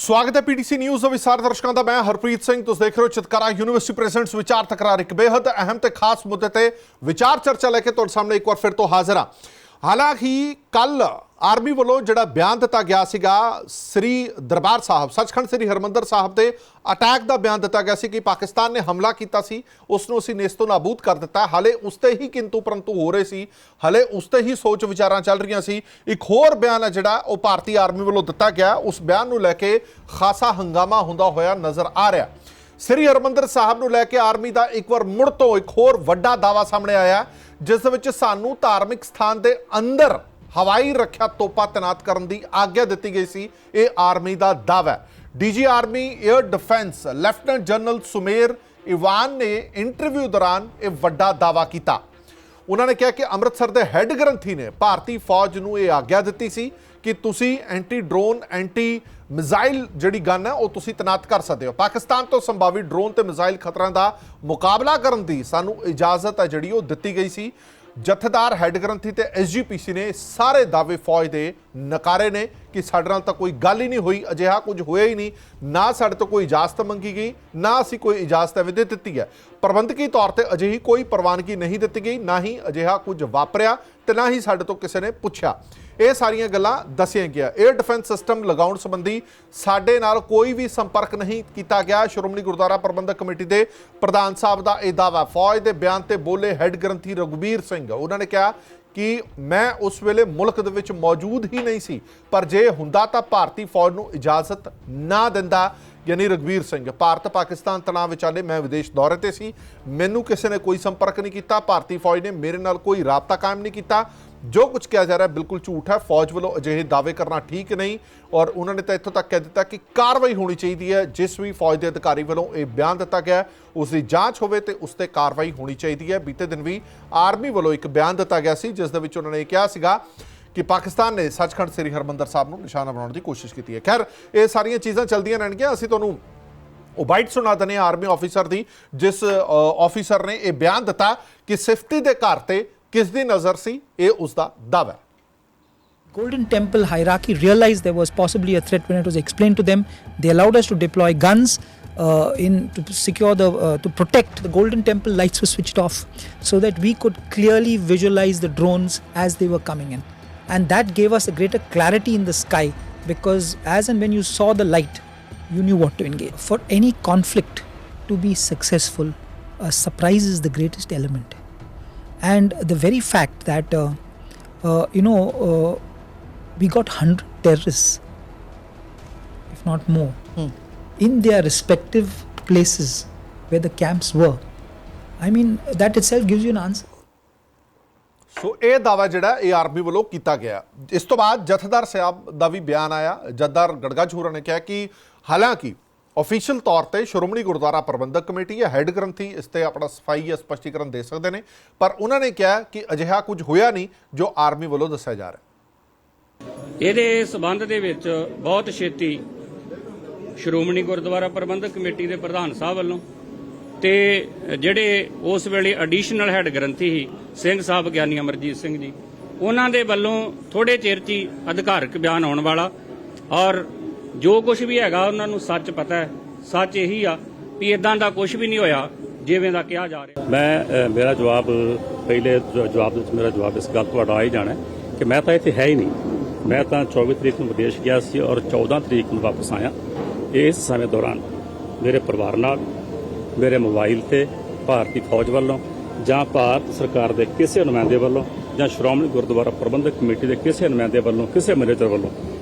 ਸਵਾਗਤ ਹੈ PTC news ਦੇ ਵਿਸਾਰ ਦਰਸ਼ਕਾਂ ਦਾ। ਮੈਂ ਹਰਪ੍ਰੀਤ ਸਿੰਘ, ਤੁਸੀਂ ਦੇਖ ਰਹੇ ਹੋ ਚਿਤਕਾਰਾ ਯੂਨੀਵਰਸਿਟੀ ਪ੍ਰੈਜ਼ੈਂਟਸ ਵਿਚਾਰ ਤਕਰਾਰ। ਇੱਕ ਬੇहद ਅਹਿਮ ਤੇ ਖਾਸ ਮੁੱਦੇ ਤੇ ਵਿਚਾਰ ਚਰਚਾ ਲੈ ਕੇ ਤੁਹਾਡੇ ਸਾਹਮਣੇ ਇੱਕ ਵਾਰ ਫਿਰ ਤੋਂ ਹਾਜ਼ਰ ਹਾਂ। ਹਾਲਾਂਕਿ ਕੱਲ ਆਰਮੀ ਵੱਲੋਂ ਜਿਹੜਾ ਬਿਆਨ ਦਿੱਤਾ ਗਿਆ ਸੀਗਾ, ਸ੍ਰੀ ਦਰਬਾਰ ਸਾਹਿਬ, ਸੱਚਖੰਡ ਸ੍ਰੀ ਹਰਮੰਦਰ ਸਾਹਿਬ ਤੇ ਅਟੈਕ ਦਾ ਬਿਆਨ ਦਿੱਤਾ ਗਿਆ ਸੀ ਕਿ ਪਾਕਿਸਤਾਨ ਨੇ ਹਮਲਾ ਕੀਤਾ ਸੀ ਉਸ ਨੂੰ ਅਸੀਂ ਨੇਸਤੋ ਨਾਬੂਦ ਕਰ ਦਿੱਤਾ। ਹਾਲੇ ਉਸ ਤੇ ਹੀ ਕਿੰਤੂ ਪਰੰਤੂ ਹੋ ਰਹੇ ਸੀ, ਹਲੇ ਉਸ ਤੇ ਹੀ ਸੋਚ ਵਿਚਾਰਾਂ ਚੱਲ ਰਹੀਆਂ ਸੀ। ਇੱਕ ਹੋਰ ਬਿਆਨ ਹੈ ਜਿਹੜਾ ਉਹ ਭਾਰਤੀ ਆਰਮੀ ਵੱਲੋਂ ਦਿੱਤਾ ਗਿਆ, ਉਸ ਬਿਆਨ ਨੂੰ ਲੈ ਕੇ ਖਾਸਾ ਹੰਗਾਮਾ ਹੁੰਦਾ ਹੋਇਆ ਨਜ਼ਰ ਆ ਰਿਹਾ। ਸ੍ਰੀ ਹਰਮੰਦਰ ਸਾਹਿਬ ਨੂੰ ਲੈ ਕੇ ਆਰਮੀ ਦਾ ਇੱਕ ਵਾਰ ਮੁੜ ਤੋਂ ਇੱਕ ਹੋਰ ਵੱਡਾ ਦਾਵਾ ਸਾਹਮਣੇ ਆਇਆ ਜਿਸ ਵਿੱਚ ਸਾਨੂੰ ਧਾਰਮਿਕ ਸਥਾਨ ਦੇ ਅੰਦਰ ਹਵਾਈ ਰੱਖਿਆ ਤੋਪਾ ਤੈਨਾਤ ਕਰਨ ਦੀ ਆਗਿਆ ਦਿੱਤੀ ਗਈ ਸੀ। ਇਹ ਆਰਮੀ ਦਾ ਦਾਅਵਾ ਹੈ। DG army air defence, lieutenant general Sumer Ivan ਨੇ ਇੰਟਰਵਿਊ ਦੌਰਾਨ ਇਹ ਵੱਡਾ ਦਾਅਵਾ ਕੀਤਾ। ਉਹਨਾਂ ਨੇ ਕਿਹਾ ਕਿ ਅੰਮ੍ਰਿਤਸਰ ਦੇ ਹੈੱਡ ਗ੍ਰੰਥੀ ਨੇ ਭਾਰਤੀ ਫੌਜ ਨੂੰ ਇਹ ਆਗਿਆ ਦਿੱਤੀ ਸੀ ਕਿ ਤੁਸੀਂ ਐਂਟੀ ਡਰੋਨ ਐਂਟੀ ਮਿਜ਼ਾਈਲ ਜਿਹੜੀ ਗਨ ਹੈ, ਉਹ ਤੁਸੀਂ ਤੈਨਾਤ ਕਰ ਸਕਦੇ ਹੋ। ਪਾਕਿਸਤਾਨ ਤੋਂ ਸੰਭਾਵੀ ਡਰੋਨ ਤੇ ਮਿਜ਼ਾਈਲ ਖਤਰਿਆਂ ਦਾ ਮੁਕਾਬਲਾ ਕਰਨ ਦੀ ਸਾਨੂੰ ਇਜਾਜ਼ਤ ਹੈ ਜਿਹੜੀ ਉਹ ਦਿੱਤੀ ਗਈ ਸੀ। ਜਥੇਦਾਰ ਹੈੱਡ ਗ੍ਰੰਥੀ ਤੇ ਐਸਜੀਪੀਸੀ ਨੇ ਸਾਰੇ ਦਾਅਵੇ ਫੌਜ ਦੇ ਨਕਾਰੇ ਨੇ ਕਿ ਸਾਡੇ ਨਾਲ ਤਾਂ ਕੋਈ ਗੱਲ ਹੀ ਨਹੀਂ ਹੋਈ, ਅਜਿਹਾ ਕੁਝ ਹੋਇਆ ਹੀ ਨਹੀਂ। ਨਾ ਸਾਡੇ ਤੋਂ ਕੋਈ ਇਜਾਜ਼ਤ ਮੰਗੀ ਗਈ, ਨਾ ਅਸੀਂ ਕੋਈ ਇਜਾਜ਼ਤ ਐਵੇਂ ਦਿੱਤੀ ਹੈ। ਪ੍ਰਬੰਧਕੀ ਤੌਰ ਤੇ ਅਜਿਹੀ ਕੋਈ ਪ੍ਰਵਾਨਗੀ ਨਹੀਂ ਦਿੱਤੀ ਗਈ, ਨਾ ਹੀ ਅਜਿਹਾ ਕੁਝ ਵਾਪਰਿਆ ਤੇ ਨਾ ਹੀ ਸਾਡੇ ਤੋਂ ਕਿਸੇ ਨੇ ਪੁੱਛਿਆ। ਇਹ ਸਾਰੀਆਂ ਗੱਲਾਂ ਦੱਸੀਆਂ ਗਿਆ 에ਅਰ ਡਿਫੈਂਸ ਸਿਸਟਮ ਲਗਾਉਣ ਸੰਬੰਧੀ ਸਾਡੇ ਨਾਲ ਕੋਈ ਵੀ ਸੰਪਰਕ ਨਹੀਂ ਕੀਤਾ ਗਿਆ। ਸ਼੍ਰੋਮਣੀ ਗੁਰਦੁਆਰਾ ਪ੍ਰਬੰਧਕ ਕਮੇਟੀ ਦੇ ਪ੍ਰਧਾਨ ਸਾਹਿਬ ਦਾ ਇਹ ਦਾਅਵਾ। ਫੌਜ ਦੇ ਬਿਆਨ ਤੇ ਬੋਲੇ ਹੈੱਡ ਗ੍ਰੰਥੀ ਰਘੁਬੀਰ ਸਿੰਘ, ਉਹਨਾਂ ਨੇ ਕਿਹਾ ਕਿ ਮੈਂ ਉਸ ਵੇਲੇ ਮੁਲਕ ਦੇ ਵਿੱਚ ਮੌਜੂਦ ਹੀ ਨਹੀਂ ਸੀ, ਪਰ ਜੇ ਹੁੰਦਾ ਤਾਂ ਭਾਰਤੀ ਫੌਜ ਨੂੰ ਇਜਾਜ਼ਤ ਨਾ ਦਿੰਦਾ, ਯਾਨੀ ਰਗਵੀਰ ਸਿੰਘ। ਭਾਰਤ ਪਾਕਿਸਤਾਨ ਤਣਾਅ ਵਿਚਾਲੇ ਮੈਂ ਵਿਦੇਸ਼ ਦੌਰੇ ਤੇ ਸੀ। ਮੈਨੂੰ ਕਿਸੇ ਨੇ ਕੋਈ ਸੰਪਰਕ ਨਹੀਂ ਕੀਤਾ। ਭਾਰਤੀ ਫੌਜ ਨੇ ਮੇਰੇ ਨਾਲ ਕੋਈ ਰਾਬਤਾ ਕਾਇਮ ਨਹੀਂ ਕੀਤਾ। ਜੋ ਕੁਝ ਕਿਹਾ ਜਾ ਰਿਹਾ ਬਿਲਕੁਲ ਝੂਠ ਹੈ। ਫੌਜ ਵੱਲੋਂ ਅਜਿਹੇ ਦਾਅਵੇ ਕਰਨਾ ਠੀਕ ਨਹੀਂ ਔਰ ਉਹਨਾਂ ਨੇ ਤਾਂ ਇੱਥੋਂ ਤੱਕ ਕਹਿ ਦਿੱਤਾ ਕਿ ਕਾਰਵਾਈ ਹੋਣੀ ਚਾਹੀਦੀ ਹੈ। ਜਿਸ ਵੀ ਫੌਜ ਦੇ ਅਧਿਕਾਰੀ ਵੱਲੋਂ ਇਹ ਬਿਆਨ ਦਿੱਤਾ ਗਿਆ ਉਸ ਦੀ ਜਾਂਚ ਹੋਵੇ ਤੇ ਉਸ ਤੇ ਕਾਰਵਾਈ ਹੋਣੀ ਚਾਹੀਦੀ ਹੈ। ਬੀਤੇ ਦਿਨ ਵੀ ਆਰਮੀ ਵੱਲੋਂ ਇੱਕ ਬਿਆਨ ਦਿੱਤਾ ਗਿਆ ਸੀ, ਜਿਸ ਦੇ ਵਿੱਚ ਉਹਨਾਂ ਨੇ ਇਹ ਕਿਹਾ ਸੀਗਾ ਕਿ ਪਾਕਿਸਤਾਨ ਨੇ ਸੱਚਖੰਡ ਸ੍ਰੀ ਹਰਮੰਦਰ ਸਾਹਿਬ ਨੂੰ ਨਿਸ਼ਾਨਾ ਬਣਾਉਣ ਦੀ ਕੋਸ਼ਿਸ਼ ਕੀਤੀ ਹੈ। ਖੈਰ, ਇਹ ਸਾਰੀਆਂ ਚੀਜ਼ਾਂ ਚੱਲਦੀਆਂ ਰਹਿਣਗੀਆਂ। ਅਸੀਂ ਤੁਹਾਨੂੰ ਉਹ ਬਾਈਟ ਸੁਣਾ ਦਨੇ ਆਰਮੀ ਆਫੀਸਰ ਦੀ, ਜਿਸ ਆਫੀਸਰ ਨੇ ਇਹ ਬਿਆਨ ਦਿੱਤਾ ਕਿ ਸਿਫਤੀ ਦੇ ਘਰ ਤੇ ਕਿਸ ਦੀ ਨਜ਼ਰ ਸੀ ਇਹ ਉਸ ਦਾ ਦਾਅਵਾ ਹੈ Golden Temple hierarchy realized there was possibly a threat when it was explained to them. They allowed us to deploy guns uh, in to secure the uh, to protect the Golden Temple. Lights were switched off so that we could clearly visualize the drones as they were coming in, and that gave us a greater clarity in the sky because as and when you saw the light, you knew what to engage. For any conflict to be successful, a surprise is the greatest element, and the very fact that. Uh, uh, you know, uh, we got 100 terrorists, if not more, in their respective places where the camps were. I mean, that itself gives you an answer. ਸੋ ਇਹ ਦਾਵਾ ਜਿਹੜਾ ਇਹ army ਵੱਲੋਂ ਕੀਤਾ ਗਿਆ ਇਸ ਤੋਂ ਬਾਅਦ ਜਥੇਦਾਰ ਸਾਹਿਬ ਦਾ ਵੀ ਬਿਆਨ ਆਇਆ ਜਥੇਦਾਰ ਗੜਗਾਝੂਰਾ ਨੇ ਕਿਹਾ ਕਿ ਹਾਲਾਂਕਿ ਅਫੀਸ਼ੀਅਲ ਤੌਰ ਤੇ ਸ਼੍ਰੋਮਣੀ ਗੁਰਦੁਆਰਾ ਪ੍ਰਬੰਧਕ ਕਮੇਟੀ ਜਾਂ ਹੈੱਡ ਗ੍ਰੰਥੀ ਇਸ ਤੇ ਆਪਣਾ ਸਫ਼ਾਈ ਜਾਂ ਸਪਸ਼ਟੀਕਰਨ ਦੇ ਸਕਦੇ ਨੇ। ਪਰ ਉਹਨਾਂ ਨੇ ਕਿਹਾ ਕਿ ਅਜਿਹਾ ਕੁਝ ਹੋਇਆ ਨਹੀਂ, ਜੋ ਆਰਮੀ ਵੱਲੋਂ ਦੱਸਿਆ ਜਾ ਰਿਹਾ ਇਹਦੇ ਸਬੰਧ ਦੇ ਵਿੱਚ ਬਹੁਤ ਛੇਤੀ ਸ਼੍ਰੋਮਣੀ ਗੁਰਦੁਆਰਾ ਪ੍ਰਬੰਧਕ ਕਮੇਟੀ ਦੇ ਪ੍ਰਧਾਨ ਸਾਹਿਬ ਵੱਲੋਂ ਤੇ ਜਿਹੜੇ ਉਸ ਵੇਲੇ ਐਡੀਸ਼ਨਲ ਹੈੱਡ ਗ੍ਰੰਥੀ ਸੀ, ਸਿੰਘ ਸਾਹਿਬ ਗਿਆਨੀ ਅਮਰਜੀਤ ਸਿੰਘ ਜੀ, ਉਹਨਾਂ ਦੇ ਵੱਲੋਂ ਥੋੜੇ ਚਿਰ 'ਚ ਹੀ ਅਧਿਕਾਰਕ ਬਿਆਨ ਆਉਣ ਵਾਲਾ ਔਰ ਜੋ ਕੁਝ ਵੀ ਹੈਗਾ ਉਹਨਾਂ ਨੂੰ ਸੱਚ ਪਤਾ ਹੈ। ਸੱਚ ਇਹੀ ਆ ਵੀ ਇਦਾਂ ਦਾ ਕੁਝ ਵੀ ਨਹੀਂ ਹੋਇਆ, ਜਿਵੇਂ ਦਾ ਕਿਹਾ ਜਾ ਰਿਹਾ। ਮੈਂ ਮੇਰਾ ਜਵਾਬ ਪਹਿਲੇ ਜਵਾਬ ਵਿੱਚ ਮੇਰਾ ਜਵਾਬ ਇਸ ਗੱਲ ਤੁਹਾਡਾ ਆ ਹੀ ਜਾਣਾ ਕਿ ਮੈਂ ਤਾਂ ਇੱਥੇ ਹੈ ਹੀ ਨਹੀਂ। ਮੈਂ ਤਾਂ 24 ਤਰੀਕ ਨੂੰ ਵਿਦੇਸ਼ ਗਿਆ ਸੀ ਔਰ 14 ਤਰੀਕ ਨੂੰ ਵਾਪਸ ਆਇਆ। ਇਸ ਸਮੇਂ ਦੌਰਾਨ ਮੇਰੇ ਪਰਿਵਾਰ ਨਾਲ, ਮੇਰੇ ਮੋਬਾਈਲ ਤੇ ਭਾਰਤੀ ਫੌਜ ਵੱਲੋਂ ਜਾਂ ਭਾਰਤ ਸਰਕਾਰ ਦੇ ਕਿਸੇ ਨੁਮਾਇੰਦੇ ਵੱਲੋਂ ਜਾਂ ਸ਼੍ਰੋਮਣੀ ਗੁਰਦੁਆਰਾ ਪ੍ਰਬੰਧਕ ਕਮੇਟੀ ਦੇ ਕਿਸੇ ਨੁਮਾਇੰਦੇ ਵੱਲੋਂ, ਕਿਸੇ ਮੈਨੇਜਰ ਵੱਲੋਂ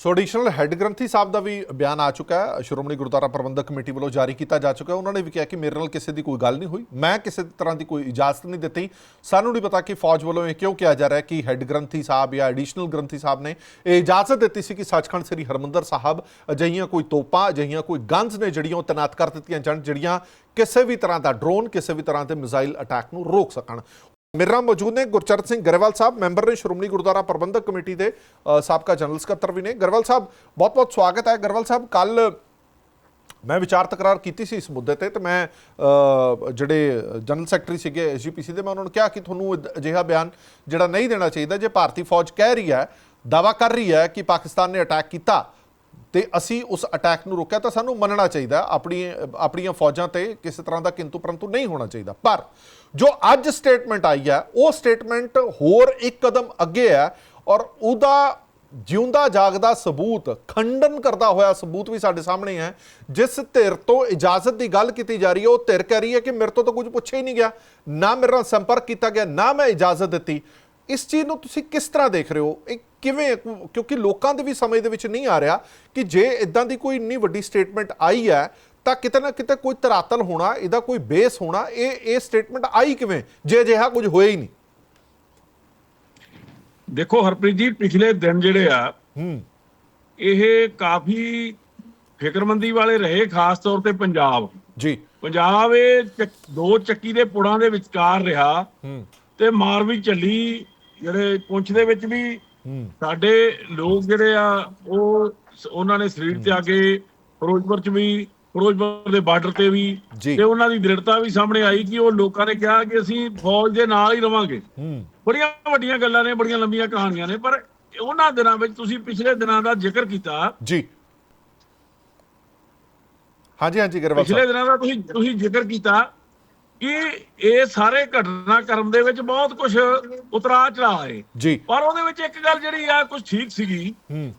ਸੋ ਐਡੀਸ਼ਨਲ ਹੈੱਡ ਗ੍ਰੰਥੀ ਸਾਹਿਬ ਦਾ ਵੀ ਬਿਆਨ ਆ ਚੁੱਕਾ ਹੈ ਸ਼੍ਰੋਮਣੀ ਗੁਰਦੁਆਰਾ ਪ੍ਰਬੰਧਕ ਕਮੇਟੀ ਵੱਲੋਂ ਜਾਰੀ ਕੀਤਾ ਜਾ ਚੁੱਕਾ ਹੈ ਉਹਨਾਂ ਨੇ ਵੀ ਕਿਹਾ ਕਿ ਮੇਰੇ ਨਾਲ ਕਿਸੇ ਦੀ ਕੋਈ ਗੱਲ ਨਹੀਂ ਹੋਈ ਮੈਂ ਕਿਸੇ ਤਰ੍ਹਾਂ ਦੀ ਕੋਈ ਇਜਾਜ਼ਤ ਨਹੀਂ ਦਿੱਤੀ ਸਾਨੂੰ ਨਹੀਂ ਪਤਾ ਕਿ ਫੌਜ ਵੱਲੋਂ ਇਹ ਕਿਉਂ ਕਿਹਾ ਜਾ ਰਿਹਾ ਹੈ ਕਿ ਹੈੱਡ ਗ੍ਰੰਥੀ ਸਾਹਿਬ ਜਾਂ ਐਡੀਸ਼ਨਲ ਗ੍ਰੰਥੀ ਸਾਹਿਬ ਨੇ ਇਹ ਇਜਾਜ਼ਤ ਦਿੱਤੀ ਸੀ ਕਿ ਸੱਚਖੰਡ ਸ੍ਰੀ ਹਰਮੰਦਰ ਸਾਹਿਬ ਅਜਿਹੀਆਂ ਕੋਈ ਤੋਪਾਂ ਅਜਿਹੀਆਂ ਕੋਈ ਗਨਸ ਨੇ ਜਿਹੜੀਆਂ ਉਹ ਤੈਨਾਤ ਕਰ ਦਿੱਤੀਆਂ ਜਾਣ ਜਿਹੜੀਆਂ ਕਿਸੇ ਵੀ ਤਰ੍ਹਾਂ ਦਾ ਡਰੋਨ ਕਿਸੇ ਵੀ ਤਰ੍ਹਾਂ ਦੇ ਮਿਜ਼ਾਈਲ ਅਟੈਕ ਨੂੰ ਰੋਕ ਸਕਣ ਮੇਰੇ ਨਾਲ ਮੌਜੂਦ ਨੇ ਗੁਰਚਰਨ ਸਿੰਘ ਗਰੇਵਾਲ ਸਾਹਿਬ, ਮੈਂਬਰ ਨੇ ਸ਼੍ਰੋਮਣੀ ਗੁਰਦੁਆਰਾ ਪ੍ਰਬੰਧਕ ਕਮੇਟੀ ਦੇ ਸਾਬਕਾ ਜਨਰਲ ਸਕੱਤਰ ਵੀ ਨੇ। ਗਰੇਵਾਲ ਸਾਹਿਬ, ਬਹੁਤ-ਬਹੁਤ ਸਵਾਗਤ ਹੈ। ਗਰੇਵਾਲ ਸਾਹਿਬ, ਕੱਲ ਮੈਂ ਵਿਚਾਰ ਤਕਰਾਰ ਕੀਤੀ ਸੀ ਇਸ ਮੁੱਦੇ ਤੇ ਤੇ ਮੈਂ ਜਿਹੜੇ ਜਨਰਲ ਸੈਕਟਰੀ ਸੀਗੇ ਐਸਜੀਪੀਸੀ ਦੇ, ਮੈਂ ਉਹਨਾਂ ਨੂੰ ਕਿਹਾ ਕਿ ਤੁਹਾਨੂੰ ਅਜਿਹਾ ਬਿਆਨ ਜਿਹੜਾ ਨਹੀਂ ਦੇਣਾ ਚਾਹੀਦਾ, ਜੇ ਭਾਰਤੀ ਫੌਜ ਕਹਿ ਰਹੀ ਹੈ ਦਾਵਾ ਕਰ ਰਹੀ ਹੈ ਕਿ ਪਾਕਿਸਤਾਨ ਨੇ ਅਟੈਕ ਕੀਤਾ ਤੇ ਅਸੀਂ ਉਸ ਅਟੈਕ ਨੂੰ ਰੋਕਿਆ ਤਾਂ ਸਾਨੂੰ ਮੰਨਣਾ ਚਾਹੀਦਾ ਆਪਣੀ, ਆਪਣੀਆਂ ਫੌਜਾਂ ਤੇ ਕਿਸੇ ਤਰ੍ਹਾਂ ਦਾ ਕਿੰਤੂ ਪਰੰਤੂ ਨਹੀਂ ਹੋਣਾ ਚਾਹੀਦਾ। ਪਰ ਜੋ ਅੱਜ ਸਟੇਟਮੈਂਟ ਆਈ ਹੈ, ਉਹ ਸਟੇਟਮੈਂਟ ਹੋਰ ਇੱਕ ਕਦਮ ਅੱਗੇ ਹੈ ਔਰ ਉਹਦਾ ਜਿਉਂਦਾ ਜਾਗਦਾ ਸਬੂਤ, ਖੰਡਨ ਕਰਦਾ ਹੋਇਆ ਸਬੂਤ ਵੀ ਸਾਡੇ ਸਾਹਮਣੇ ਹੈ। ਜਿਸ ਧਿਰ ਤੋਂ ਇਜਾਜ਼ਤ ਦੀ ਗੱਲ ਕੀਤੀ ਜਾ ਰਹੀ ਹੈ, ਉਹ ਧਿਰ ਕਹਿ ਰਹੀ ਹੈ ਕਿ ਮੇਰੇ ਤੋਂ ਤਾਂ ਕੁਝ ਪੁੱਛਿਆ ਹੀ ਨਹੀਂ ਗਿਆ। ਨਾ ਮੇਰੇ ਨਾਲ ਸੰਪਰਕ ਕੀਤਾ ਗਿਆ, ਨਾ ਮੈਂ ਇਜਾਜ਼ਤ ਦਿੱਤੀ। ਇਸ ਚੀਜ਼ ਨੂੰ ਤੁਸੀਂ ਕਿਸ ਤਰ੍ਹਾਂ ਦੇਖ ਰਹੇ ਹੋ? ਇਹ ਕਿਵੇਂ ਕਿਉਂਕਿ ਲੋਕਾਂ ਦੇ ਵੀ ਸਮਝ ਦੇ ਵਿੱਚ ਨਹੀਂ ਆ ਰਿਹਾ ਕਿ ਜੇ ਇਦਾਂ ਦੀ ਕੋਈ ਇੰਨੀ ਵੱਡੀ ਸਟੇਟਮੈਂਟ ਆਈ ਹੈ ਤਾਂ ਕਿਤੇ ਨਾ ਕਿਤੇ ਕੋਈ ਤਰਾਤਲ ਹੋਣਾ ਇਹਦਾ ਕੋਈ ਬੇਸ ਹੋਣਾ ਇਹ ਇਹ ਸਟੇਟਮੈਂਟ ਆਈ ਕਿਵੇਂ? ਜੇ ਅਜਿਹਾ ਕੁਝ ਹੋਇਆ ਹੀ ਨਹੀਂ। ਦੇਖੋ ਹਰਪ੍ਰੀਤ ਜੀ ਪਿਛਲੇ ਦਿਨ ਜਿਹੜੇ ਆ ਹੂੰ। ਇਹ ਕਾਫੀ ਫਿਕਰਮੰਦੀ ਵਾਲੇ ਰਹੇ ਖਾਸ ਤੌਰ ਤੇ ਪੰਜਾਬ। ਜੀ। ਪੰਜਾਬ ਇਹ ਦੋ ਚੱਕੀ ਦੇ ਪੁੜਾਂ ਦੇ ਵਿਚਕਾਰ ਰਿਹਾ ਹੂੰ। ਤੇ ਮਾਰ ਵੀ ਚੱਲੀ ਜਿਹੜੇ ਪੁੰਛ ਦੇ ਵਿੱਚ ਵੀ ਸਾਡੇ ਲੋਕ ਜਿਹੜੇ ਆ ਉਹ ਉਹਨਾਂ ਨੇ ਸਰੀਰ ਤਿਆਗੇ ਫਿਰੋਜ਼ਪੁਰ ਚ ਵੀ ਫਿਰੋਜ਼ਪੁਰ ਦੇ ਬਾਰਡਰ ਤੇ ਵੀ। ਤੇ ਉਹਨਾਂ ਦੀ ਦ੍ਰਿੜਤਾ ਵੀ ਸਾਹਮਣੇ ਆਈ ਕਿ ਉਹ ਲੋਕਾਂ ਨੇ ਕਿਹਾ ਕਿ ਅਸੀਂ ਫੌਜ ਦੇ ਨਾਲ ਹੀ ਰਵਾਂਗੇ। ਬੜੀਆਂ ਵੱਡੀਆਂ ਗੱਲਾਂ ਨੇ ਬੜੀਆਂ ਲੰਬੀਆਂ ਕਹਾਣੀਆਂ ਨੇ ਪਰ ਉਹਨਾਂ ਦਿਨਾਂ ਵਿੱਚ ਤੁਸੀਂ ਪਿਛਲੇ ਦਿਨਾਂ ਦਾ ਜ਼ਿਕਰ ਕੀਤਾ। ਜੀ। ਹਾਂਜੀ ਹਾਂਜੀ ਗਰੇਵਾਲ ਪਿਛਲੇ ਦਿਨਾਂ ਦਾ ਤੁਸੀਂ ਤੁਸੀਂ ਜ਼ਿਕਰ ਕੀਤਾ ਕਿ ਇਹ ਸਾਰੇ ਘਟਨਾਕ੍ਰਮ ਦੇ ਵਿੱਚ ਬਹੁਤ ਕੁਝ ਉਤਰਾ ਚੜਾ ਹੈ। ਜੀ। ਪਰ ਉਹਦੇ ਵਿੱਚ ਇੱਕ ਗੱਲ ਜਿਹੜੀ ਆ ਕੁਝ ਠੀਕ ਸੀਗੀ ਹੂੰ।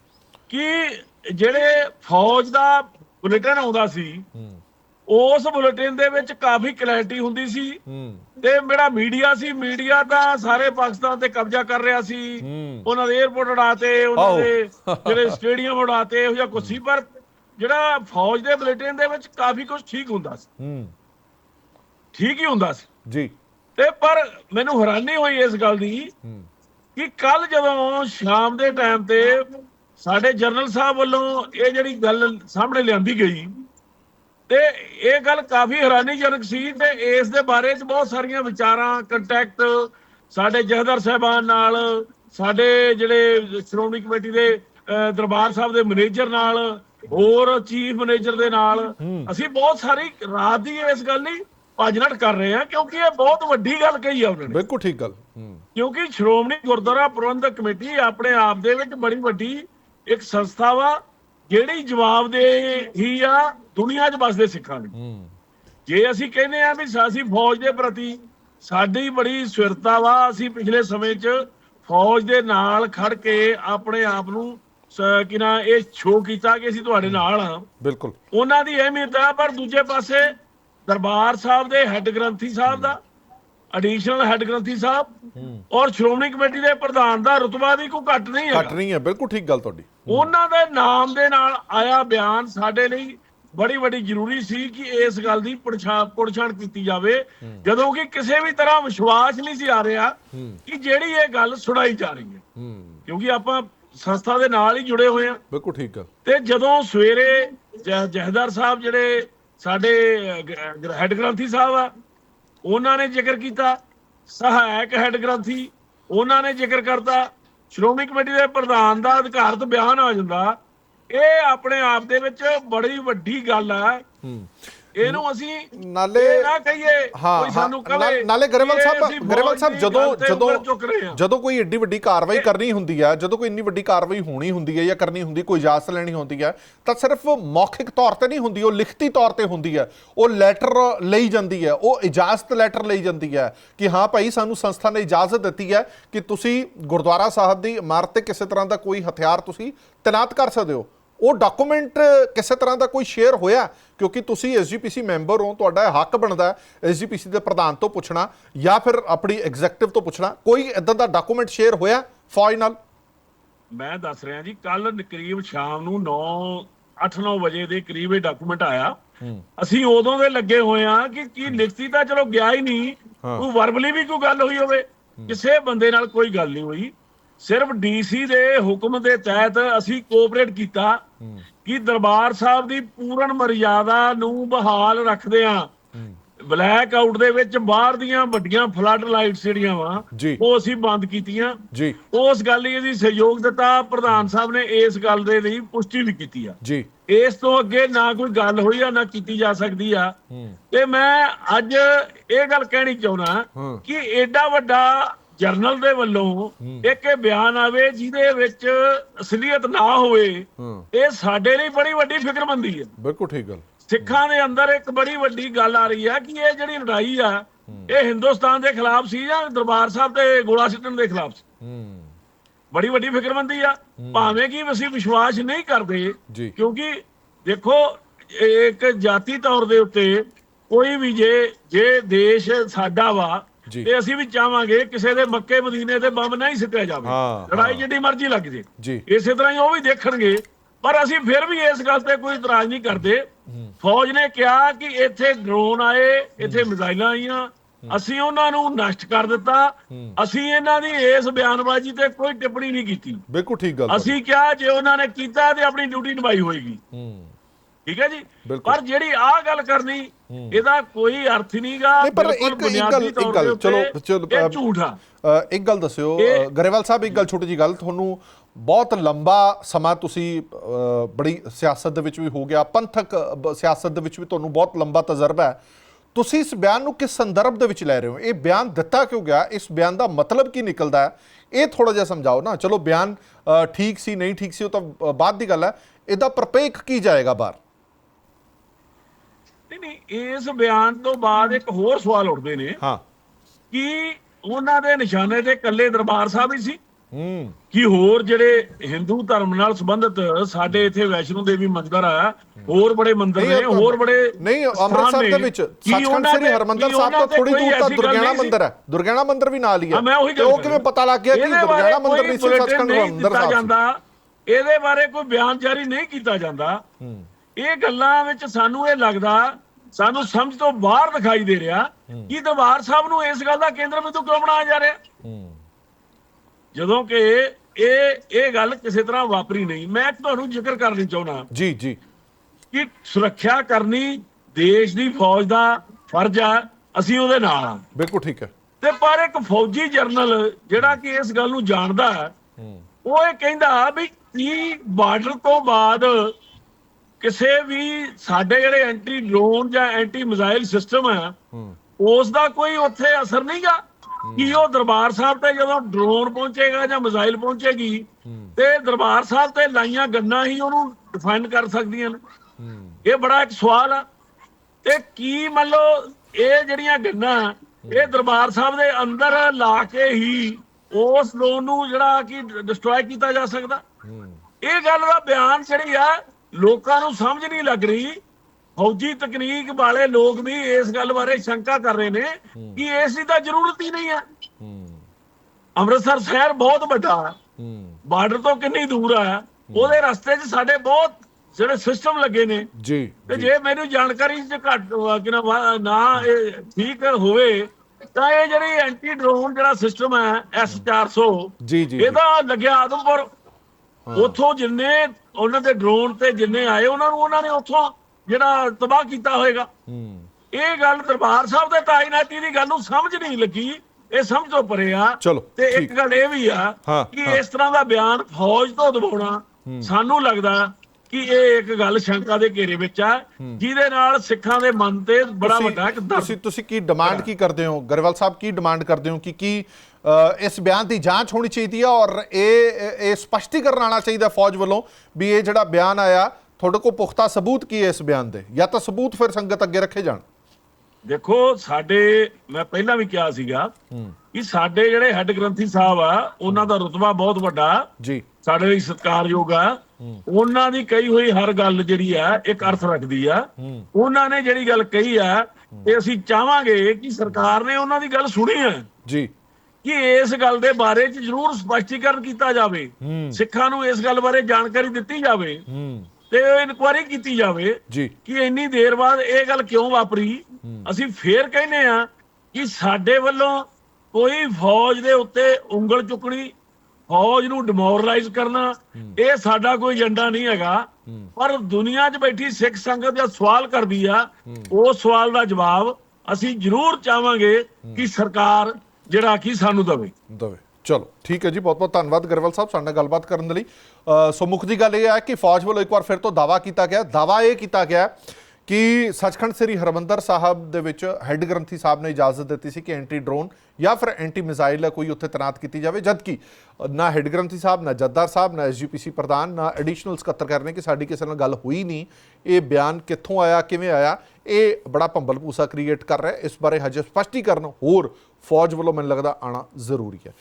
ਕਿ ਜਿਹੜੇ ਫੌਜ ਦਾ ਬੁਲੇਟਿਨ ਆਉਂਦਾ ਸੀ ਹੂੰ। ਉਸ ਬੁਲੇਟਿਨ ਦੇ ਵਿੱਚ ਕਾਫੀ ਕਲੈਰਿਟੀ ਹੁੰਦੀ ਸੀ ਹੂੰ। ਤੇ ਮੇਰਾ ਮੀਡੀਆ ਸੀ ਮੀਡੀਆ ਤਾਂ ਸਾਰੇ ਪਾਕਿਸਤਾਨ ਤੇ ਕਬਜ਼ਾ ਕਰ ਰਿਹਾ ਸੀ। ਉਹਨਾਂ ਦੇ 에어ਪੋਰਟ ਉਡਾਤੇ ਉਹਨਾਂ। ਦੇ ਜਿਹੜੇ ਸਟੇਡੀਅਮ ਉਡਾਤੇ ਇਹੋ ਜਿਹਾ ਕੁਛ ਸੀ। ਪਰ ਜਿਹੜਾ ਫੌਜ ਦੇ ਬੁਲੇਟਿਨ ਦੇ ਵਿੱਚ ਕਾਫੀ ਕੁਝ ਠੀਕ ਹੁੰਦਾ ਸੀ। ਹੂੰ। ਠੀਕ ਹੀ ਹੁੰਦਾ ਸੀ। ਜੀ। ਤੇ ਪਰ ਮੈਨੂੰ ਹੈਰਾਨੀ ਹੋਈ ਇਸ ਗੱਲ ਦੀ ਕਿ ਕੱਲ ਜਦੋਂ ਸ਼ਾਮ ਦੇ ਟਾਈਮ ਤੇ ਸਾਡੇ ਜਨਰਲ ਸਾਹਿਬ ਵੱਲੋਂ ਇਹ ਜਿਹੜੀ ਗੱਲ ਸਾਹਮਣੇ ਲਿਆਂਦੀ ਗਈ ਤੇ ਇਹ ਗੱਲ ਕਾਫੀ ਹੈਰਾਨੀਜਨਕ ਸੀ ਤੇ ਇਸ ਦੇ ਬਾਰੇ ਚ ਬਹੁਤ ਸਾਰੀਆਂ ਵਿਚਾਰਾਂ ਕੰਟੈਕਟ ਸਾਡੇ ਜਹਦਰ ਸਾਹਿਬਾਨ ਨਾਲ ਸਾਡੇ ਜਿਹੜੇ ਸ਼੍ਰੋਮਣੀ ਕਮੇਟੀ ਦੇ ਦਰਬਾਰ ਸਾਹਿਬ ਦੇ ਮੈਨੇਜਰ ਨਾਲ ਹੋਰ ਚੀਫ ਮੈਨੇਜਰ ਦੇ ਨਾਲ ਅਸੀਂ ਬਹੁਤ ਸਾਰੀ ਰਾਤ ਦੀ ਇਸ ਗੱਲ ਲਈ ਭਾਜਨਟ ਕਰ ਰਹੇ ਹਾਂ ਕਿਉਂਕਿ ਇਹ ਬਹੁਤ ਵੱਡੀ ਗੱਲ ਕਹੀ ਆ ਉਹਨਾਂ ਨੇ। ਬਿਲਕੁਲ ਠੀਕ ਗੱਲ ਹੂੰ। ਕਿਉਂਕਿ ਸ਼੍ਰੋਮਣੀ ਗੁਰਦੁਆਰਾ ਪ੍ਰਬੰਧਕ ਕਮੇਟੀ ਆਪਣੇ ਆਪ ਦੇ ਵਿੱਚ ਬੜੀ ਵੱਡੀ ਇੱਕ ਸੰਸਥਾ ਵਾ ਜਿਹੜੀ ਜਵਾਬ ਦੇ ਹੀ ਆ ਦੁਨੀਆ 'ਚ ਵਸਦੇ ਸਿੱਖਾਂ ਹੂੰ। ਜੇ ਅਸੀਂ ਕਹਿੰਦੇ ਆ ਵੀ ਅਸੀਂ ਫੌਜ ਦੇ ਪ੍ਰਤੀ ਸਾਡੀ ਬੜੀ ਸਵਿਰਤਾ ਵਾ ਅਸੀਂ ਪਿਛਲੇ ਸਮੇਂ 'ਚ ਫੌਜ ਦੇ ਨਾਲ ਖੜ ਕੇ ਆਪਣੇ ਆਪ ਨੂੰ ਸ- ਕਿ ਨਾ ਇਹ ਸ਼ੋਅ ਕੀਤਾ ਕਿ ਅਸੀਂ ਤੁਹਾਡੇ ਨਾਲ ਆ ਬਿਲਕੁਲ। ਉਹਨਾਂ ਦੀ ਅਹਿਮੀਅਤ ਆ ਪਰ ਦੂਜੇ ਪਾਸੇ ਦਰਬਾਰ ਸਾਹਿਬ ਦੇ ਹੈੱਡ ਗ੍ਰੰਥੀ ਸਾਹਿਬ ਦਾ ਐਡੀਸ਼ਨਲ ਹੈੱਡ ਗ੍ਰੰਥੀ ਸਾਹਿਬ ਔਰ ਸ਼੍ਰੋਮਣੀ ਕਮੇਟੀ ਦੇ ਪ੍ਰਧਾਨ ਦਾ ਰੁਤਬਾ ਵੀ ਕੋਈ ਘੱਟ ਨਹੀਂ ਘੱਟ ਹੈਗਾ ਨਹੀਂ ਹੈ ਬਿਲਕੁਲ ਠੀਕ ਗੱਲ ਤੁਹਾਡੀ। ਉਹਨਾਂ ਦੇ ਨਾਮ ਦੇ ਨਾਲ ਆਇਆ ਬਿਆਨ ਸਾਡੇ ਲਈ ਬੜੀ ਵੱਡੀ ਜ਼ਰੂਰੀ ਸੀ ਕਿ ਇਸ ਗੱਲ ਦੀ ਪੜਛਾਣ ਕੀਤੀ ਜਾਵੇ। ਜਦੋਂ ਕਿ ਕਿਸੇ ਵੀ ਤਰ੍ਹਾਂ ਵਿਸ਼ਵਾਸ ਨਹੀਂ ਸੀ ਆ ਰਿਹਾ ਕਿ ਜਿਹੜੀ ਇਹ ਗੱਲ ਸੁਣਾਈ ਜਾ ਰਹੀ ਹੈ। ਹੂੰ। ਕਿਉਂਕਿ ਆਪਾਂ ਸੰਸਥਾ ਦੇ ਨਾਲ ਹੀ ਜੁੜੇ ਹੋਏ ਹਾਂ। ਬਿਲਕੁਲ ਠੀਕ ਗੱਲ। ਤੇ ਜਦੋਂ ਸਵੇਰੇ ਜਹ- ਜਹਦਰ ਸਾਹਿਬ ਜਿਹੜੇ ਸਾਡੇ ਹੈਡ ਗ੍ਰੰਥੀ ਸਾਹਿਬ ਆ, ਉਹਨਾਂ ਨੇ ਜ਼ਿਕਰ ਕੀਤਾ, ਸਹਾਇਕ ਹੈਡ ਗ੍ਰੰਥੀ, ਉਹਨਾਂ ਨੇ ਜ਼ਿਕਰ ਕਰਤਾ, ਸ਼੍ਰੋਮਣੀ ਕਮੇਟੀ ਦੇ ਪ੍ਰਧਾਨ ਦਾ ਅਧਿਕਾਰਤ ਬਿਆਨ ਆ ਜਾਂਦਾ। ਇਹ ਆਪਣੇ ਆਪ ਦੇ ਵਿੱਚ ਬੜੀ ਵੱਡੀ ਗੱਲ ਆ। ਇਹਨੂੰ ਅਸੀਂ ਨਾਲੇ ਇਹ ਨਾ ਕਹੀਏ ਹਾਂ ਕੋਈ ਸਾਨੂੰ ਕਵੇ ਨਾਲ- ਗਰੇਵਾਲ ਸਾਹਿਬ ਗਰੇਵਾਲ ਸਾਹਿਬ ਜਦੋਂ ਜਦੋਂ। ਜਦੋਂ ਕੋਈ ਏਡੀ ਵੱਡੀ ਕਾਰਵਾਈ ਕਰਨੀ ਹੁੰਦੀ ਹੈ ਜਦੋਂ ਕੋਈ ਇੰਨੀ ਵੱਡੀ ਕਾਰਵਾਈ ਹੋਣੀ ਹੁੰਦੀ ਹੈ ਜਾਂ ਕਰਨੀ ਹੁੰਦੀ ਕੋਈ ਇਜਾਜ਼ਤ ਲੈਣੀ ਹੁੰਦੀ ਹੈ ਤਾਂ ਸਿਰਫ ਮੌਖਿਕ ਤੌਰ ਤੇ ਨਹੀਂ ਹੁੰਦੀ ਉਹ ਲਿਖਤੀ ਤੌਰ ਤੇ ਹੁੰਦੀ ਹੈ ਉਹ ਲੈਟਰ ਲਈ ਜਾਂਦੀ ਹੈ ਉਹ ਇਜਾਜ਼ਤ ਲੈਟਰ ਲਈ ਜਾਂਦੀ ਹੈ ਕਿ ਹਾਂ ਭਾਈ ਸਾਨੂੰ ਸੰਸਥਾ ਨੇ ਇਜਾਜ਼ਤ ਦਿੱਤੀ ਹੈ ਕਿ ਤੁਸੀਂ ਗੁਰਦੁਆਰਾ ਸਾਹਿਬ ਦੀ ਇਮਾਰਤ ਤੇ ਕਿਸੇ ਤਰ੍ਹਾਂ ਦਾ ਕੋਈ ਹਥਿਆਰ ਤੁਸੀਂ ਤੈਨਾਤ ਕਰ ਸਕਦੇ ਹੋ ਉਹ ਡਾਕੂਮੈਂਟ ਕਿਸੇ ਤਰ੍ਹਾਂ ਦਾ ਕੋਈ ਸ਼ੇਅਰ ਹੋਇਆ? ਕਿਉਂਕਿ ਤੁਸੀਂ ਐਸਜੀਪੀਸੀ ਮੈਂਬਰ ਹੋ ਤੁਹਾਡਾ ਇਹ ਹੱਕ ਬਣਦਾ ਹੈ ਐਸਜੀਪੀਸੀ ਦੇ ਪ੍ਰਧਾਨ ਤੋਂ ਪੁੱਛਣਾ ਜਾਂ ਫਿਰ ਆਪਣੀ ਐਗਜ਼ੈਕਟਿਵ ਤੋਂ ਪੁੱਛਣਾ। ਕੋਈ ਇਦਾਂ ਦਾ ਡਾਕੂਮੈਂਟ ਸ਼ੇਅਰ ਹੋਇਆ? ਫੌਜ ਨਾਲ ਮੈਂ ਦੱਸ ਰਿਹਾ ਜੀ ਕੱਲ ਕਰੀਬ ਸ਼ਾਮ ਨੂੰ 9 8-9 ਵਜੇ ਦੇ ਕਰੀਬ ਇਹ ਡਾਕੂਮੈਂਟ ਆਇਆ। ਅਸੀਂ ਉਦੋਂ ਦੇ ਲੱਗੇ ਹੋਏ ਆ ਕਿ ਕੀ ਲਿਖਤੀ ਤਾਂ ਚਲੋ ਗਿਆ ਹੀ ਨਹੀਂ। ਹਾਂ। ਕੋਈ ਵਰਬਲੀ ਵੀ ਕੋਈ ਗੱਲ ਹੋਈ ਹੋਵੇ। ਕਿਸੇ ਬੰਦੇ ਨਾਲ ਕੋਈ ਗੱਲ ਨਹੀਂ ਹੋਈ। ਸਿਰਫ ਡੀਸੀ ਦੇ ਹੁਕਮ ਦੇ ਤਹਿਤ ਅਸੀਂ ਕੋਆਪਰੇਟ ਕੀਤਾ ਕਿ ਦਰਬਾਰ ਸਾਹਿਬ ਦੀ ਪੂਰਨ ਮਰਿਆਦਾ ਨੂੰ ਬਹਾਲ ਰੱਖਦੇ ਆ ਬਲੈਕ ਆਊਟ ਦੇ ਵਿੱਚ ਬਾਹਰ ਦੀਆਂ ਵੱਡੀਆਂ ਫਲੱਡ ਲਾਈਟਸ ਜਿਹੜੀਆਂ ਵਾ। ਉਹ ਅਸੀਂ ਬੰਦ ਕੀਤੀਆਂ। ਜੀ। ਉਸ ਗੱਲ ਲਈ ਇਹਦੀ ਸਹਿਯੋਗ ਦਿੱਤਾ ਪ੍ਰਧਾਨ ਸਾਹਿਬ ਨੇ ਇਸ ਗੱਲ ਦੇ ਲਈ ਪੁਸ਼ਟੀ ਵੀ ਕੀਤੀ ਆ। ਜੀ। ਇਸ ਤੋਂ ਅੱਗੇ ਨਾ ਕੋਈ ਗੱਲ ਹੋਈ ਆ ਨਾ ਕੀਤੀ ਜਾ ਸਕਦੀ ਆ। ਤੇ ਮੈਂ ਅੱਜ ਇਹ ਗੱਲ ਕਹਿਣੀ ਚਾਹੁੰਦਾ। ਕਿ ਐਡਾ ਵੱਡਾ ਜਰਨਲ ਦੇ ਵੱਲੋਂ ਇੱਕ ਇਹ ਬਿਆਨ ਆਵੇ ਜਿਹਦੇ ਵਿੱਚ ਅਸਲੀਅਤ ਨਾ ਹੋਵੇ ਹੂੰ। ਇਹ ਸਾਡੇ ਲਈ ਬੜੀ ਵੱਡੀ ਫਿਕਰਮੰਦੀ ਹੈ। ਬਿਲਕੁਲ ਠੀਕ ਗੱਲ। ਸਿੱਖਾਂ ਦੇ ਅੰਦਰ ਇੱਕ ਬੜੀ ਵੱਡੀ ਗੱਲ ਆ ਰਹੀ ਆ ਕਿ ਇਹ ਜਿਹੜੀ ਲੜਾਈ ਆ ਇਹ ਹਿੰਦੁਸਤਾਨ ਦੇ ਖਿਲਾਫ ਸੀ ਜਾਂ ਦਰਬਾਰ ਸਾਹਿਬ ਤੇ ਗੋਲਾ ਸਿੱਟਣ ਦੇ ਖਿਲਾਫ ਸੀ? ਹੂੰ। ਬੜੀ ਵੱਡੀ ਫਿਕਰਮੰਦੀ ਆ। ਭਾਵੇਂ ਕਿ ਅਸੀਂ ਵਿਸ਼ਵਾਸ ਨਹੀਂ ਕਰਦੇ। ਕਿਉਂਕਿ ਦੇਖੋ ਇੱਕ ਜਾਤੀ ਤੌਰ ਦੇ ਉੱਤੇ ਕੋਈ ਵੀ ਜੇ ਜੇ ਦੇਸ਼ ਸਾਡਾ ਵਾ। ਤੇ ਅਸੀਂ ਵੀ ਚਾਹਾਂਗੇ ਕਿਸੇ ਦੇ ਮੱਕੇ ਮਦੀਨੇ ਤੇ ਬੰਬ ਨਹੀਂ ਸਿੱਟਿਆ ਜਾਵੇ। ਹਾਂ, ਲੜਾਈ ਹਾਂ। ਜਿੱਡੀ ਮਰਜ਼ੀ ਲੱਗ ਜੇ। ਇਸੇ ਤਰ੍ਹਾਂ ਹੀ ਉਹ ਵੀ ਦੇਖਣਗੇ। ਪਰ ਅਸੀਂ ਫਿਰ ਵੀ ਇਸ ਗੱਲ ਤੇ ਕੋਈ ਇਤਰਾਜ਼ ਨਹੀਂ ਕਰਦੇ। ਫੌਜ ਨੇ ਕਿਹਾ ਕਿ ਇੱਥੇ ਡਰੋਨ ਆਏ ਇੱਥੇ ਮਿਜ਼ਾਈਲਾਂ ਆਈਆਂ। ਅਸੀਂ ਉਹਨਾਂ ਨੂੰ ਨਸ਼ਟ ਕਰ ਦਿੱਤਾ। ਅਸੀਂ ਇਹਨਾਂ ਦੀ ਇਸ ਬਿਆਨਬਾਜ਼ੀ ਤੇ ਕੋਈ ਟਿੱਪਣੀ ਨਹੀਂ ਕੀਤੀ। ਬਿਲਕੁਲ ਠੀਕ ਗੱਲ ਅਸੀਂ ਕਿਹਾ ਜੇ ਉਹਨਾਂ ਨੇ ਕੀਤਾ ਤੇ ਆਪਣੀ ਡਿਊਟੀ ਨਿਭਾਈ ਹੋਏਗੀ। ਹੂੰ। ਠੀਕ ਹੈ ਜੀ। ਪਰ ਜਿਹੜੀ ਆਹ ਗੱਲ ਕਰਨੀ ਇਹਦਾ ਕੋਈ ਅਰਥ ਨਹੀਂਗਾ। ਨਹੀਂ, ਪਰ ਇੱਕ- ਇੱਕ ਗੱਲ- ਇੱਕ ਗੱਲ, ਚਲੋ- ਇਹ ਝੂਠ ਇੱਕ ਗੱਲ ਦੱਸਿਓ ਗਰੇਵਾਲ ਸਾਹਿਬ ਇੱਕ ਗੱਲ ਛੋਟੀ ਜੀ ਗੱਲ ਤੁਹਾਨੂੰ ਬਹੁਤ ਲੰਬਾ ਸਮਾਂ ਤੁਸੀਂ ਬੜੀ ਸਿਆਸਤ ਦੇ ਵਿੱਚ ਵੀ ਹੋ ਗਿਆ ਪੰਥਕ ਸਿਆਸਤ ਦੇ ਵਿੱਚ ਵੀ ਤੁਹਾਨੂੰ ਬਹੁਤ ਲੰਬਾ ਤਜਰਬਾ ਹੈ। ਤੁਸੀਂ ਇਸ ਬਿਆਨ ਨੂੰ ਕਿਸ ਸੰਦਰਭ ਦੇ ਵਿੱਚ ਲੈ ਰਹੇ ਹੋ? ਇਹ ਬਿਆਨ ਦਿੱਤਾ ਕਿਉਂ ਗਿਆ? ਇਸ ਬਿਆਨ ਦਾ ਮਤਲਬ ਕੀ ਨਿਕਲਦਾ ਹੈ? ਇਹ ਥੋੜਾ ਜਿਹਾ ਸਮਝਾਓ ਨਾ। ਚਲੋ ਬਿਆਨ ਠੀਕ ਸੀ ਨਹੀਂ ਠੀਕ ਸੀ ਉਹ ਤਾਂ ਬਾਅਦ ਦੀ ਗੱਲ ਹੈ। ਇਹਦਾ ਪ੍ਰਪੇਖ ਕੀ ਜਾਏਗਾ ਬਾਹਰ? ਨਹੀਂ ਨਹੀਂ ਇਸ ਬਿਆਨ ਤੋਂ ਬਾਅਦ ਇੱਕ ਹੋਰ ਸਵਾਲ ਉੱਠਦੇ ਨੇ ਹਾਂ। ਕਿ ਉਹਨਾਂ ਦੇ ਨਿਸ਼ਾਨੇ ਤੇ ਇਕੱਲੇ ਦਰਬਾਰ ਸਾਹਿਬ ਹੀ ਸੀ? ਹੂੰ। ਕਿ ਹੋਰ ਜਿਹੜੇ ਹਿੰਦੂ ਧਰਮ ਨਾਲ ਸੰਬੰਧਿਤ ਸਾਡੇ ਇੱਥੇ ਵੈਸ਼ਨੋ ਦੇਵੀ ਮੰਦਿਰ ਆ ਹੋਰ ਬੜੇ ਮੰਦਿਰ ਨੇ ਹੋਰ ਬੜੇ ਨਹੀਂ ਅੰਮ੍ਰਿਤਸਰ। ਦੇ ਵਿੱਚ ਸੱਚਖੰਡ ਸ੍ਰੀ ਦੇ- ਹਰਮੰਦਰ ਸਾਹਿਬ ਤੋਂ ਥੋੜੀ ਦੂਰ ਤਾਂ ਐਸੀ ਗੱਲ ਦੁਰਗਿਆਣਾ? ਮੰਦਿਰ ਹੈ। ਦੁਰਗਿਆਣਾ ਮੰਦਿਰ ਵੀ ਨਾਲ ਹੀ ਹੈ। ਉਹੀ ਕਿਵੇਂ ਪਤਾ ਲੱਗ ਗਿਆ ਕਿ ਦੁਰਗਿਆਣਾ ਮੰਦਿਰ ਨਹੀਂ ਸੀ ਸੱਚਖੰਡ ਸਾਹਿਬ ਸੀ। ਜਾਂਦਾ। ਇਹਦੇ ਬਾਰੇ ਕੋਈ ਬਿਆਨ ਜਾਰੀ ਨਹੀਂ ਕੀਤਾ ਜਾਂਦਾ। ਇਹ ਗੱਲਾਂ ਵਿੱਚ ਸਾਨੂੰ ਇਹ ਲੱਗਦਾ ਸਾਨੂੰ ਸਮਝ ਤੋਂ ਬਾਹਰ ਦਿਖਾਈ ਦੇ ਰਿਹਾ ਕਿ ਦਰਬਾਰ ਸਾਹਿਬ ਨੂੰ ਇਸ ਗੱਲ ਦਾ ਕੇਂਦਰ ਬਿੰਦੂ ਕਿਉਂ ਬਣਾਇਆ ਜਾ ਰਿਹਾ? ਜਦੋਂ ਕਿ ਇਹ ਇਹ ਗੱਲ ਕਿਸੇ ਤਰ੍ਹਾਂ ਵਾਪਰੀ ਨਹੀਂ। ਮੈਂ ਤੁਹਾਨੂੰ ਜ਼ਿਕਰ ਕਰਨੀ ਚਾਹੁੰਦਾ ਜੀ ਜੀ। ਕਿ ਸੁਰੱਖਿਆ ਕਰਨੀ ਦੇਸ਼ ਦੀ ਫੌਜ ਦਾ ਫਰਜ਼ ਆ ਅਸੀਂ ਉਹਦੇ ਨਾਲ ਆ ਬਿਲਕੁਲ ਠੀਕ ਹੈ। ਤੇ ਪਰ ਇੱਕ ਫੌਜੀ ਜਰਨਲ ਜਿਹੜਾ ਕਿ ਇਸ ਗੱਲ ਨੂੰ ਜਾਣਦਾ ਹੈ। ਉਹ ਇਹ ਕਹਿੰਦਾ ਵੀ ਕੀ ਬਾਰਡਰ ਤੋਂ ਬਾਅਦ ਕਿਸੇ ਵੀ ਸਾਡੇ ਜਿਹੜੇ ਐਂਟੀ ਡਰੋਨ ਜਾਂ ਐਂਟੀ ਮਿਜ਼ਾਈਲ ਸਿਸਟਮ ਹੈ ਉਸ ਦਾ ਕੋਈ ਉੱਥੇ ਅਸਰ ਨਹੀਂਗਾ। ਕਿ ਉਹ ਦਰਬਾਰ ਸਾਹਿਬ ਤੇ ਜਦੋਂ ਡਰੋਨ ਪਹੁੰਚੇਗਾ ਜਾਂ ਮਿਜ਼ਾਈਲ ਪਹੁੰਚੇਗੀ ਤੇ ਦਰਬਾਰ ਸਾਹਿਬ ਤੇ ਲਾਈਆਂ ਗੰਨਾਂ ਹੀ ਉਹਨੂੰ ਡਿਫਾਈਨ ਕਰ ਸਕਦੀਆਂ ਨੇ। ਇਹ ਬੜਾ ਇੱਕ ਸਵਾਲ ਆ। ਤੇ ਕੀ ਮੰਨ ਲਓ ਇਹ ਜਿਹੜੀਆਂ ਗੰਨਾਂ ਇਹ ਦਰਬਾਰ ਸਾਹਿਬ ਦੇ ਅੰਦਰ ਲਾ ਕੇ ਹੀ ਉਸ ਲੋਨ ਨੂੰ ਜਿਹੜਾ ਕਿ ਡਿਸਟਰੋਏ ਕੀਤਾ ਜਾ ਸਕਦਾ? ਇਹ ਗੱਲ ਦਾ ਬਿਆਨ ਜਿਹੜੀ ਆ ਲੋਕਾਂ ਨੂੰ ਸਮਝ ਨਹੀਂ ਲੱਗ ਰਹੀ ਫੌਜੀ ਤਕਨੀਕ ਵਾਲੇ ਲੋਕ ਵੀ ਇਸ ਗੱਲ ਬਾਰੇ ਸ਼ੰਕਾ ਕਰ ਰਹੇ ਨੇ ਕਿ ਇਸ ਦੀ ਤਾਂ ਜ਼ਰੂਰਤ ਹੀ ਨਹੀਂ ਹੈ। ਅੰਮ੍ਰਿਤਸਰ ਸ਼ਹਿਰ ਬਹੁਤ ਵੱਡਾ ਹੈ। ਬਾਰਡਰ ਤੋਂ ਕਿੰਨੀ ਦੂਰ ਆ। ਉਹਦੇ ਰਸਤੇ 'ਚ ਸਾਡੇ ਬਹੁਤ ਜਿਹੜੇ ਸਿਸਟਮ ਲੱਗੇ ਨੇ। ਜੀ ਤੇ ਜੇ। ਮੈਨੂੰ ਜਾਣਕਾਰੀ ਚ ਘੱਟ ਕਿ ਨਾ ਇਹ ਠੀਕ ਹੋਵੇ ਤਾਂ ਇਹ ਜਿਹੜੀ ਐਂਟੀ ਡਰੋਨ ਜਿਹੜਾ ਸਿਸਟਮ ਹੈ। S400 ਜੀ, ਜੀ, ਜੀ। ਇਹਦਾ ਲੱਗਿਆ ਆਦਮਪੁਰ। ਉੱਥੋਂ ਜਿੰਨੇ ਉਹਨਾਂ ਦੇ ਡਰੋਨ ਤੇ ਜਿੰਨੇ ਆਏ ਉਹਨਾਂ ਨੂੰ ਉਹਨਾਂ ਨੇ ਉੱਥੋਂ ਜਿਹੜਾ ਤਬਾਹ ਕੀਤਾ ਹੋਏਗਾ। ਇਹ ਗੱਲ ਦਰਬਾਰ ਸਾਹਿਬ ਦੇ ਤਾਇਨਾਤੀ ਦੀ ਗੱਲ ਨੂੰ ਸਮਝ ਨਹੀਂ ਲੱਗੀ। ਇਹ ਸਮਝ ਤੋਂ ਪਰੇ ਆ। ਤੇ ਇੱਕ। ਗੱਲ ਇਹ ਵੀ ਆ ਕਿ। ਇਸ ਤਰ੍ਹਾਂ ਦਾ ਬਿਆਨ ਫੌਜ ਤੋਂ ਦਬਾਉਣਾ ਸਾਨੂੰ ਲੱਗਦਾ ਕਿ ਇਹ ਇੱਕ ਗੱਲ ਸ਼ੰਕਾ ਦੇ ਘੇਰੇ ਵਿੱਚ ਆ ਜਿਹਦੇ ਨਾਲ ਸਿੱਖਾਂ ਦੇ ਮਨ ਤੇ ਬੜਾ ਵੱਡਾ ਇੱਕ ਦਰਦ। ਤੁਸੀਂ ਤੁਸੀਂ ਕੀ ਡਿਮਾਂਡ ਕੀ ਕਰਦੇ ਹੋ? ਗਰੇਵਾਲ ਸਾਹਿਬ ਕੀ ਡਿਮਾਂਡ ਕਰਦੇ ਹੋ ਕਿ ਕੀ ਇਸ ਬਿਆਨ ਦੀ ਜਾਂਚ ਹੋਣੀ ਚਾਹੀਦੀ ਹੈ ਔਰ ਇਹ ਇਹ ਸਪਸ਼ਟੀਕਰਨ ਆਉਣਾ ਚਾਹੀਦਾ ਫੌਜ ਵੱਲੋਂ ਵੀ ਇਹ ਜਿਹੜਾ ਬਿਆਨ ਆਇਆ ਤੁਹਾਡੇ ਕੋਲ ਪੁਖਤਾ ਸਬੂਤ ਕੀ ਹੈ ਇਸ ਬਿਆਨ ਦੇ? ਜਾਂ ਤਾਂ ਸਬੂਤ ਫਿਰ ਸੰਗਤ ਅੱਗੇ ਰੱਖੇ ਜਾਣ? ਦੇਖੋ ਸਾਡੇ ਮੈਂ ਪਹਿਲਾਂ ਵੀ ਕਿਹਾ ਸੀਗਾ ਕਿ ਸਾਡੇ ਜਿਹੜੇ ਹੈੱਡ ਗ੍ਰੰਥੀ ਸਾਹਿਬ ਆ ਉਹਨਾਂ ਦਾ ਰੁਤਬਾ ਬਹੁਤ ਵੱਡਾ। ਜੀ। ਸਾਡੇ ਲਈ ਸਤਿਕਾਰਯੋਗ ਆ। ਉਹਨਾਂ ਦੀ ਕਹੀ ਹੋਈ ਹਰ ਗੱਲ ਜਿਹੜੀ ਆ ਇੱਕ ਅਰਥ ਰੱਖਦੀ ਆ। ਉਹਨਾਂ ਨੇ ਜਿਹੜੀ ਗੱਲ ਕਹੀ ਆ ਤੇ ਅਸੀਂ ਚਾਹਾਂਗੇ ਕਿ ਸਰਕਾਰ ਨੇ ਉਹਨਾਂ ਦੀ ਗੱਲ ਸੁਣੀ ਹੈ ਜੀ। ਕਿ ਇਸ ਗੱਲ ਦੇ ਬਾਰੇ ਚ ਜ਼ਰੂਰ ਸਪਸ਼ਟੀਕਰਨ ਕੀਤਾ ਜਾਵੇ। ਸਿੱਖਾਂ ਨੂੰ ਇਸ ਗੱਲ ਬਾਰੇ ਜਾਣਕਾਰੀ ਦਿੱਤੀ ਜਾਵੇ। ਤੇ ਇਨਕੁਆਇਰੀ ਕੀਤੀ ਜਾਵੇ ਜੀ। ਕਿ ਇੰਨੀ ਦੇਰ ਬਾਅਦ ਇਹ ਗੱਲ ਕਿਉਂ ਵਾਪਰੀ? ਅਸੀਂ ਫੇਰ ਕਹਿੰਦੇ ਆ ਕਿ ਸਾਡੇ ਵੱਲੋਂ ਕੋਈ ਫੌਜ ਦੇ ਉੱਤੇ ਉਂਗਲ ਚੁੱਕਣੀ ਫੌਜ ਨੂੰ ਡਿਮੋਰਲਾਈਜ਼ ਕਰਨਾ ਇਹ ਸਾਡਾ ਕੋਈ ਏਜੰਡਾ ਨਹੀਂ ਹੈਗਾ। ਪਰ ਦੁਨੀਆ 'ਚ ਬੈਠੀ ਸਿੱਖ ਸੰਗਤ ਦਾ ਸਵਾਲ ਕਰਦੀ ਆ ਉਸ ਸਵਾਲ ਦਾ ਜਵਾਬ ਅਸੀਂ ਜ਼ਰੂਰ ਚਾਹਾਂਗੇ ਕਿ ਸਰਕਾਰ ਜਿਹੜਾ ਕਿ ਸਾਨੂੰ ਦੇਵੇ। ਦਵੇ। ਚਲੋ ਠੀਕ ਹੈ ਜੀ ਬਹੁਤ ਬਹੁਤ ਧੰਨਵਾਦ ਗਰੇਵਾਲ ਸਾਹਿਬ ਸਾਡੇ ਨਾਲ ਗੱਲਬਾਤ ਕਰਨ ਦੇ ਲਈ। ਸੋ ਮੁੱਖ ਦੀ ਗੱਲ ਇਹ ਹੈ ਕਿ ਫੌਜ ਵੱਲੋਂ ਇੱਕ ਵਾਰ ਫਿਰ ਤੋਂ ਦਾਵਾ ਕੀਤਾ ਗਿਆ। ਦਾਵਾ ਇਹ ਕੀਤਾ ਗਿਆ ਕਿ ਸੱਚਖੰਡ ਸ੍ਰੀ ਹਰਮੰਦਰ ਸਾਹਿਬ ਦੇ ਵਿੱਚ ਹੈੱਡ ਗ੍ਰੰਥੀ ਸਾਹਿਬ ਨੇ ਇਜਾਜ਼ਤ ਦਿੱਤੀ ਸੀ ਕਿ ਐਂਟੀ ਡਰੋਨ ਜਾਂ ਫਿਰ ਐਂਟੀ ਮਿਜ਼ਾਈਲ ਕੋਈ ਉੱਥੇ ਤੈਨਾਤ ਕੀਤੀ ਜਾਵੇ? ਜਦਕਿ ਨਾ ਹੈੱਡ ਗ੍ਰੰਥੀ ਸਾਹਿਬ, ਨਾ ਜੱਦਾਰ ਸਾਹਿਬ, ਨਾ ਐਸਜੀਪੀਸੀ ਪ੍ਰਧਾਨ, ਨਾ ਐਡੀਸ਼ਨਲ ਸਕੱਤਰ ਕਰ ਰਹੇ ਨੇ ਕਿ ਸਾਡੀ ਕਿਸੇ ਨਾਲ ਗੱਲ ਹੋਈ ਨਹੀਂ। ਇਹ ਬਿਆਨ ਕਿੱਥੋਂ ਆਇਆ, ਕਿਵੇਂ ਆਇਆ? ਇਹ ਬੜਾ ਭੰਬਲ ਭੂਸਾ ਕ੍ਰੀਏਟ ਕਰ ਰਿਹਾ ਇਸ ਬਾਰੇ ਹਜੇ ਸਪਸ਼ਟੀਕਰਨ ਹੋਰ ਫੌਜ ਵੱਲੋਂ ਮੈਨੂੰ ਲੱਗਦਾ ਆਣਾ ਜ਼ਰੂਰੀ ਹੈ।